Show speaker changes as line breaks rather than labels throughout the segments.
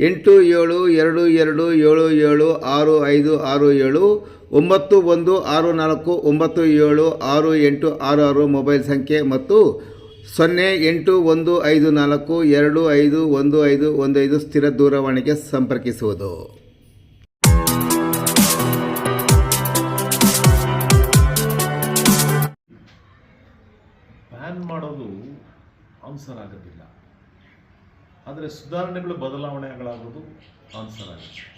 ಎಂಟು ಏಳು ಎರಡು ಎರಡು ಏಳು ಏಳು ಆರು ಐದು ಆರು ಏಳು ಒಂಬತ್ತು ಒಂದು ಆರು ನಾಲ್ಕು ಒಂಬತ್ತು ಏಳು ಆರು ಎಂಟು ಆರು ಆರು ಮೊಬೈಲ್ ಸಂಖ್ಯೆ ಮತ್ತು ಸೊನ್ನೆ ಎಂಟು ಒಂದು ಐದು ನಾಲ್ಕು ಎರಡು ಐದು ಒಂದು ಐದು ಒಂದು ಐದು ಸ್ಥಿರ ದೂರವಾಣಿಗೆ ಸಂಪರ್ಕಿಸುವುದು.
ಪ್ಯಾನ್ ಮಾಡೋದು ಆನ್ಸರ್ ಆಗೋದಿಲ್ಲ ಆದರೆ ಸುಧಾರಣೆಗಳು ಬದಲಾವಣೆಗಳಾಗೋದು ಆನ್ಸರ್ ಆಗುತ್ತೆ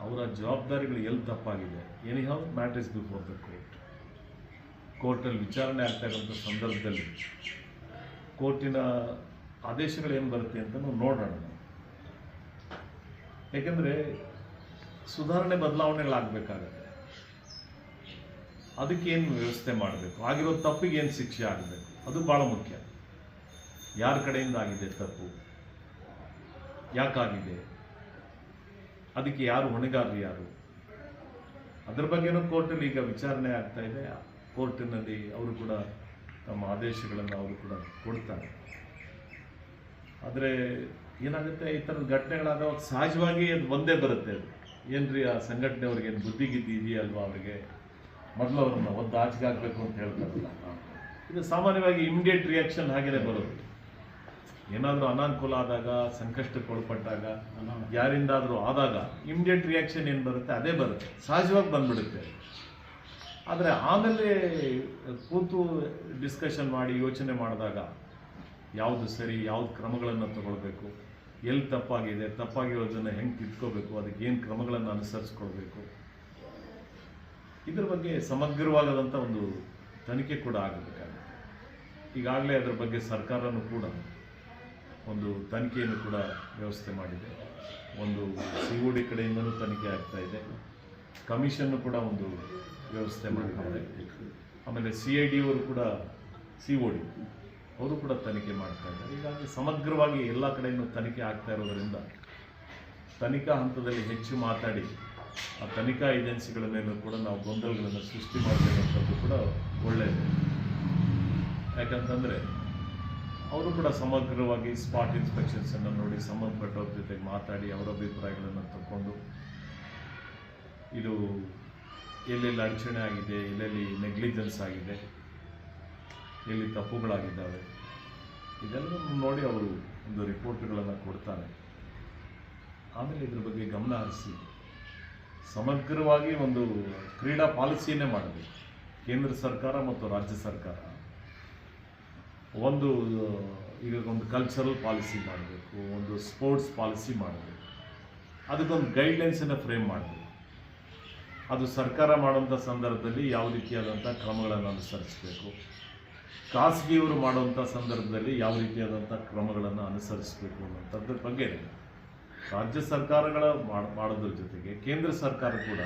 ಅವರ ಜವಾಬ್ದಾರಿಗಳು ಎಲ್ಲಿ ತಪ್ಪಾಗಿದೆ? Any how matters before the court ಕೋರ್ಟಲ್ಲಿ ವಿಚಾರಣೆ ಆಗ್ತಾ ಸಂದರ್ಭದಲ್ಲಿ ಕೋರ್ಟಿನ ಆದೇಶಗಳು ಏನು ಬರುತ್ತೆ ಅಂತ ನಾವು. ನೋಡೋಣ. ಯಾಕೆಂದರೆ ಸುಧಾರಣೆ ಬದಲಾವಣೆಗಳಾಗಬೇಕಾಗತ್ತೆ. ಅದಕ್ಕೆ ಏನು ವ್ಯವಸ್ಥೆ ಮಾಡಬೇಕು? ಆಗಿರೋ ತಪ್ಪಿಗೆ ಏನು ಶಿಕ್ಷೆ ಆಗಬೇಕು? ಅದು ಭಾಳ ಮುಖ್ಯ. ಯಾರ ಕಡೆಯಿಂದ ಆಗಿದೆ ತಪ್ಪು? ಯಾಕಾಗಿದೆ? ಅದಕ್ಕೆ ಯಾರು ಹೊಣೆಗಾರರು ಯಾರು? ಅದರ ಬಗ್ಗೆನೂ ಕೋರ್ಟಲ್ಲಿ ಈಗ ವಿಚಾರಣೆ ಆಗ್ತಾ ಇದೆ. ಕೋರ್ಟಿನಲ್ಲಿ ಅವರು ಕೂಡ ತಮ್ಮ ಆದೇಶಗಳನ್ನು ಅವರು ಕೂಡ ಕೊಡ್ತಾರೆ. ಆದರೆ ಏನಾಗುತ್ತೆ? ಈ ಥರದ ಘಟನೆಗಳಾದಾಗ ಸಹಜವಾಗಿ ಅದು ಒಂದೇ ಬರುತ್ತೆ ಅದು. ಏನ್ರಿ ಆ ಸಂಘಟನೆಯವ್ರಿಗೆ ಏನು ಬುದ್ಧಿ ಗಿದ್ದಿ ಇದೆಯಲ್ವಾ ಅವರಿಗೆ? ಮೊದಲು ಅವ್ರನ್ನ ಒಂದು ಆಚೆಗೆ ಹಾಕಬೇಕು ಅಂತ ಹೇಳ್ತಾರಲ್ಲ. ಇದು ಸಾಮಾನ್ಯವಾಗಿ ಇಮಿಡಿಯೇಟ್ ರಿಯಾಕ್ಷನ್ ಹಾಗೆಯೇ ಬರೋದು ಏನಾದರೂ ಅನಾನುಕೂಲ ಆದಾಗ ಸಂಕಷ್ಟಕ್ಕೆ ಒಳಪಟ್ಟಾಗ ಯಾರಿಂದಾದರೂ ಆದಾಗ ಇಮಿಡಿಯೇಟ್ ರಿಯಾಕ್ಷನ್ ಏನು ಬರುತ್ತೆ? ಅದೇ ಬರುತ್ತೆ. ಸಹಜವಾಗಿ ಬಂದ್ಬಿಡುತ್ತೆ. ಆದರೆ ಆಮೇಲೆ ಕೂತು ಡಿಸ್ಕಷನ್ ಮಾಡಿ, ಯೋಚನೆ ಮಾಡಿದಾಗ ಯಾವುದು ಸರಿ, ಯಾವ್ದು ಕ್ರಮಗಳನ್ನು ತಗೊಳ್ಬೇಕು? ಎಲ್ಲಿ ತಪ್ಪಾಗಿದೆ? ತಪ್ಪಾಗಿರೋದನ್ನು ಹೆಂಗೆ ತಿದ್ಕೋಬೇಕು? ಅದಕ್ಕೆ ಏನು ಕ್ರಮಗಳನ್ನು ಅನುಸರಿಸ್ಕೊಳ್ಬೇಕು? ಇದ್ರ ಬಗ್ಗೆ ಸಮಗ್ರವಾದಂಥ ಒಂದು ತನಿಖೆ ಕೂಡ ಆಗಬೇಕಾಗುತ್ತೆ. ಈಗಾಗಲೇ ಅದರ ಬಗ್ಗೆ ಸರ್ಕಾರನೂ ಕೂಡ ಒಂದು ತನಿಖೆಯನ್ನು ಕೂಡ ವ್ಯವಸ್ಥೆ ಮಾಡಿದೆ. ಒಂದು ಸಿ ಒ ಡಿ ಕಡೆಯಿಂದಲೂ ತನಿಖೆ ಆಗ್ತಾ ಇದೆ. ಕಮಿಷನ್ನು ಕೂಡ ಒಂದು ವ್ಯವಸ್ಥೆ ಮಾಡಿದ್ದಾರೆ ಆಮೇಲೆ ಸಿ ಐ ಡಿ ಅವರು ಕೂಡ ಸಿ ಓ ಡಿ ಅವರು ಕೂಡ ತನಿಖೆ ಮಾಡ್ತಾ ಇದ್ದಾರೆ. ಹೀಗಾಗಿ ಸಮಗ್ರವಾಗಿ ಎಲ್ಲ ಕಡೆಯಿಂದ ತನಿಖೆ ಆಗ್ತಾ ಇರೋದರಿಂದ ತನಿಖಾ ಹಂತದಲ್ಲಿ ಹೆಚ್ಚು ಮಾತಾಡಿ ಆ ತನಿಖಾ ಏಜೆನ್ಸಿಗಳ ಮೇಲೂ ಕೂಡ ನಾವು ಗೊಂದಲಗಳನ್ನು ಸೃಷ್ಟಿ ಮಾಡಬೇಕಂಥದ್ದು ಕೂಡ ಒಳ್ಳೆಯದು. ಯಾಕಂತಂದರೆ ಅವರು ಕೂಡ ಸಮಗ್ರವಾಗಿ ಸ್ಪಾಟ್ ಇನ್ಸ್ಪೆಕ್ಷನ್ಸನ್ನು ನೋಡಿ ಸಂಬಂಧಪಟ್ಟವ್ರ ಜೊತೆಗೆ ಮಾತಾಡಿ ಅವರ ಅಭಿಪ್ರಾಯಗಳನ್ನು ತಕ್ಕೊಂಡು ಇದು ಎಲ್ಲೆಲ್ಲಿ ಅಡಚಣೆ ಆಗಿದೆ, ಎಲ್ಲೆಲ್ಲಿ ನೆಗ್ಲಿಜೆನ್ಸ್ ಆಗಿದೆ, ಎಲ್ಲಿ ತಪ್ಪುಗಳಾಗಿದ್ದಾವೆ, ಇದೆಲ್ಲವನ್ನು ನೋಡಿ ಅವರು ಒಂದು ರಿಪೋರ್ಟ್ಗಳನ್ನು ಕೊಡ್ತಾರೆ. ಆಮೇಲೆ ಇದ್ರ ಬಗ್ಗೆ ಗಮನ ಹರಿಸಿ. ಸಮಗ್ರವಾಗಿ ಒಂದು ಕ್ರೀಡಾ ಪಾಲಿಸಿಯನ್ನೇ ಮಾಡಬೇಕು. ಕೇಂದ್ರ ಸರ್ಕಾರ ಮತ್ತು ರಾಜ್ಯ ಸರ್ಕಾರ. ಒಂದು, ಈಗ ಒಂದು ಕಲ್ಚರಲ್ ಪಾಲಿಸಿ ಮಾಡಬೇಕು, ಒಂದು ಸ್ಪೋರ್ಟ್ಸ್ ಪಾಲಿಸಿ ಮಾಡಬೇಕು. ಅದಕ್ಕೊಂದು ಗೈಡ್ಲೈನ್ಸನ್ನು ಫ್ರೇಮ್ ಮಾಡಬೇಕು. ಅದು ಸರ್ಕಾರ ಮಾಡುವಂಥ ಸಂದರ್ಭದಲ್ಲಿ ಯಾವ ರೀತಿಯಾದಂಥ ಕ್ರಮಗಳನ್ನು ಅನುಸರಿಸಬೇಕು. ಖಾಸಗಿಯವರು ಮಾಡುವಂಥ ಸಂದರ್ಭದಲ್ಲಿ ಯಾವ ರೀತಿಯಾದಂಥ ಕ್ರಮಗಳನ್ನು ಅನುಸರಿಸಬೇಕು ಅನ್ನೋಂಥದ್ರ ಬಗ್ಗೆ. ರಾಜ್ಯ ಸರ್ಕಾರಗಳ ಮಾಡ್- ಮಾಡೋದ್ರ ಜೊತೆಗೆ ಕೇಂದ್ರ ಸರ್ಕಾರ ಕೂಡ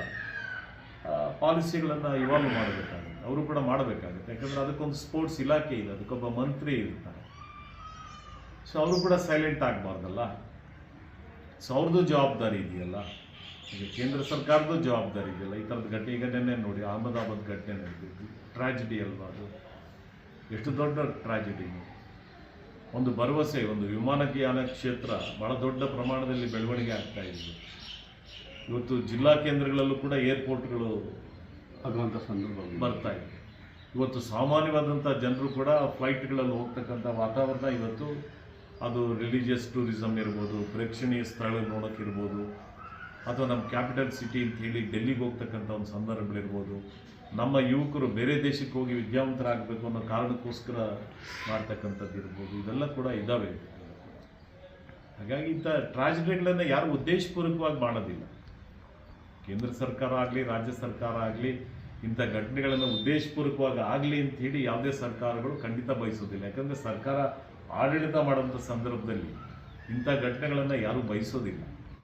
ಪಾಲಿಸಿಗಳನ್ನು ಇವಾಲ್ವ್ ಮಾಡಬೇಕಾಗುತ್ತೆ. ಅವರು ಕೂಡ ಮಾಡಬೇಕಾಗುತ್ತೆ. ಯಾಕಂದರೆ ಅದಕ್ಕೊಂದು ಸ್ಪೋರ್ಟ್ಸ್ ಇಲಾಖೆ ಇದೆ, ಅದಕ್ಕೊಬ್ಬ ಮಂತ್ರಿ ಇರ್ತಾರೆ. ಸೊ ಅವರು ಕೂಡ ಸೈಲೆಂಟ್ ಆಗಬಾರ್ದಲ್ಲ? ಸೊ ಅವ್ರದ್ದು ಜವಾಬ್ದಾರಿ ಇದೆಯಲ್ಲ? ಈಗ ಕೇಂದ್ರ ಸರ್ಕಾರದ ಜವಾಬ್ದಾರಿ ಇದೆಯಲ್ಲ? ಈ ಥರದ ಘಟನೆ ನೆನ್ನೆ ನೋಡಿ, ಅಹಮದಾಬಾದ್ ಘಟನೆ ನಡೆದಿದ್ದು. ಟ್ರಾಜಿಡಿ ಅಲ್ವಾ ಅದು? ಎಷ್ಟು ದೊಡ್ಡ ಟ್ರಾಜಿಡಿ ಒಂದು ಭರವಸೆ, ಒಂದು ವಿಮಾನಯಾನ ಕ್ಷೇತ್ರ ಭಾಳ ದೊಡ್ಡ ಪ್ರಮಾಣದಲ್ಲಿ ಬೆಳವಣಿಗೆ ಆಗ್ತಾ ಇದೆ. ಇವತ್ತು ಜಿಲ್ಲಾ ಕೇಂದ್ರಗಳಲ್ಲೂ ಕೂಡ ಏರ್ಪೋರ್ಟ್ಗಳು
ಆಗುವಂಥ ಸಂದರ್ಭ
ಬರ್ತಾ ಇದೆ. ಇವತ್ತು ಸಾಮಾನ್ಯವಾದಂಥ ಜನರು ಕೂಡ ಫ್ಲೈಟ್ಗಳಲ್ಲಿ ಹೋಗ್ತಕ್ಕಂಥ ವಾತಾವರಣ ಇವತ್ತು ಅದು ರಿಲಿಜಿಯಸ್ ಟೂರಿಸಮ್ ಇರ್ಬೋದು ಪ್ರೇಕ್ಷಣೀಯ ಸ್ಥಳ ಇರ್ಬೋದು ಅಥವಾ ನಮ್ಮ ಕ್ಯಾಪಿಟಲ್ ಸಿಟಿ ಅಂತ ಹೇಳಿ ಡೆಲ್ಲಿಗೆ ಹೋಗ್ತಕ್ಕಂಥ ಒಂದು ಸಂದರ್ಭಗಳಿರ್ಬೋದು. ನಮ್ಮ ಯುವಕರು ಬೇರೆ ದೇಶಕ್ಕೆ ಹೋಗಿ ವಿದ್ಯಾವಂತರಾಗಬೇಕು ಅನ್ನೋ ಕಾರಣಕ್ಕೋಸ್ಕರ ಮಾಡ್ತಕ್ಕಂಥದ್ದು ಇರ್ಬೋದು. ಇದೆಲ್ಲ ಕೂಡ ಇದ್ದಾವೆ ಹಾಗಾಗಿ ಇಂಥ ಟ್ರಾಜಿಡಿಗಳನ್ನು ಯಾರು ಉದ್ದೇಶಪೂರ್ವಕವಾಗಿ ಮಾಡೋದಿಲ್ಲ. ಕೇಂದ್ರ ಸರ್ಕಾರ ಆಗಲಿ, ರಾಜ್ಯ ಸರ್ಕಾರ ಆಗಲಿ, ಇಂಥ ಘಟನೆಗಳನ್ನು ಉದ್ದೇಶಪೂರ್ವಕವಾಗಿ ಆಗಲಿ ಅಂತ ಹೇಳಿ ಯಾವುದೇ ಸರ್ಕಾರಗಳು ಖಂಡಿತ ಬಯಸೋದಿಲ್ಲ. ಯಾಕಂದರೆ ಸರ್ಕಾರ ಆಡಳಿತ ಮಾಡುವಂಥ ಸಂದರ್ಭದಲ್ಲಿ ಇಂಥ ಘಟನೆಗಳನ್ನು ಯಾರೂ ಬಯಸೋದಿಲ್ಲ.